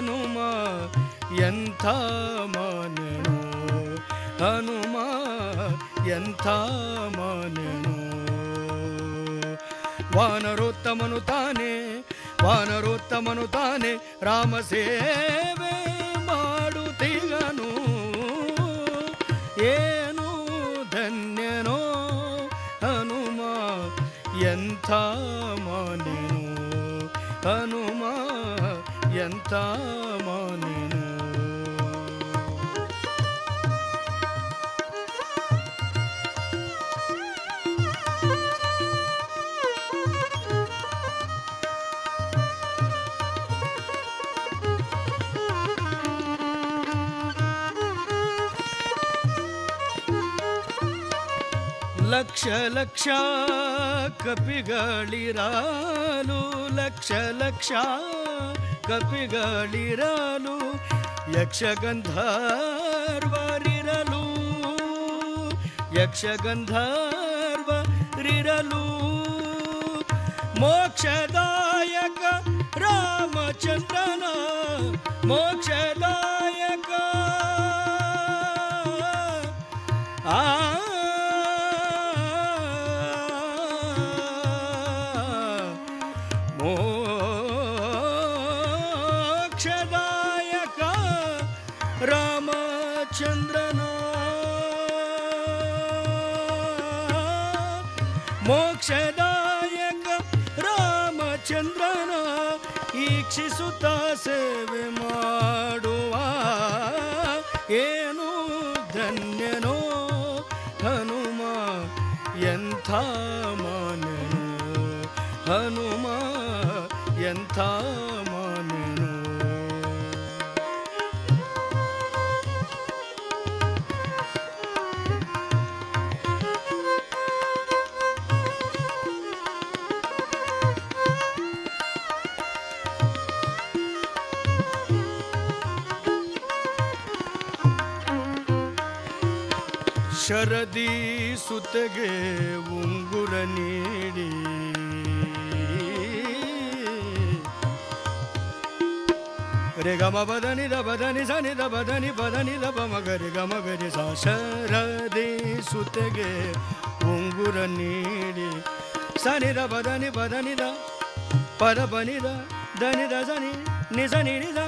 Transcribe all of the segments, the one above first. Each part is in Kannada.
ಹನುಮ, ಎಂಥ ಮನೆನು? ಹನುಮ, ಎಂಥ ಮನೆನು? ವಾನರೋತ್ತಮನು ತಾನೆ ವಾನರೋತ್ತಮನು ತಾನೆ, ರಾಮ ಸೇವೆ ಮಾಡುತ್ತಿಗನು ಏನು ಧನ್ಯನೋ? ಹನುಮ, ಎಂಥ ಮನೆನು? ಹನುಮ ಎಂಥ ಮಾನೆನು ಲಕ್ಷ ಲಕ್ಷ ಕಪಿಗಳಿರಲು ಲಕ್ಷ ಲಕ್ಷ ಕಪಿಗಳಿರಲು ಯಕ್ಷಗಂಧರ್ವರಿರಲು ಯಕ್ಷಗಂಧರ್ವರಿರಲು. ಮೋಕ್ಷದಾಯಕ ರಾಮಚಂದ್ರನ ಮೋಕ್ಷದಾಯಕ ಮೋಕ್ಷದಾಯಕ ರಾಮಚಂದ್ರನ. ಮೋಕ್ಷದಾಯಕ ರಾಮಚಂದ್ರನ ಈಕ್ಷಿಸುತ್ತ ಸೇವೆ ಮಾಡುವ. ಏನು ಧನ್ಯನೋ ಹನುಮ ಎಂಥ ಮಾನನು ಹನುಮ ಎಂಥ ಶರದಿ ಸುತ್ತಗೆ ಉಂಗುರ ನೀಡಿ. ರೇ ಗಮ ಬದನಿ ದ ಬದನಿ ಸನಿ ದ ಬದನಿ ಬದನಿ ದ ಬ ಮಗರಿ ಗಮ ಗರಿ ಸ ಶರದಿ ಸುತ್ತಗೆ ಉಂಗುರ ನೀಡಿ. ಸನಿ ದ ಬದನಿ ಬದನಿ ದ ಪದ ಬನಿ ದ ಧನಿ ದ ಸನಿ ನಿ ಸನಿ ನಿ ದ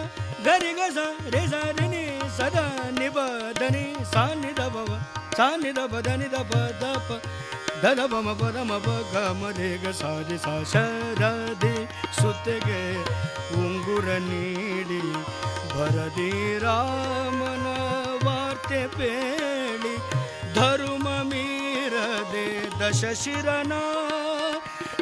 ಗರಿ ಗ ಸ ರೇ ಸ ನಿ ಸದ ನಿ ಬ ಧನಿ ಸಾ ನಿ ದ ಬ ಸಾ ನಿ ದ ಬ ಧನಿ ದ ಪ ಧನ ಬ ಮ ಪ ದ ಮ ಗ ಮ ರೆ ಸಾ ರಿ ಸುತ್ತಿಗೆ ಉಂಗುರ ನೀಡಿ, ಭರದಿ ರಾಮನ ವಾರ್ತೆ ಪೇಳಿ, ಧರುಮ ಮೀರದೆ ದಶ ಶಿರನ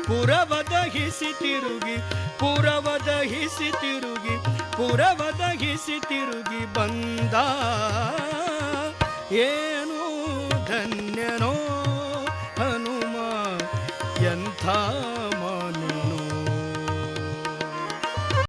ಪುರವ ದಹಿಸಿ ತಿರುಗಿ ಪುರವ ದಹಿಸಿ ತಿರುಗಿ ಪುರವ ದಹಿಸಿ ತಿರುಗಿ ಬಂದ ಏನು ಧನ್ಯನೋ ಹನುಮ ಎಂಥ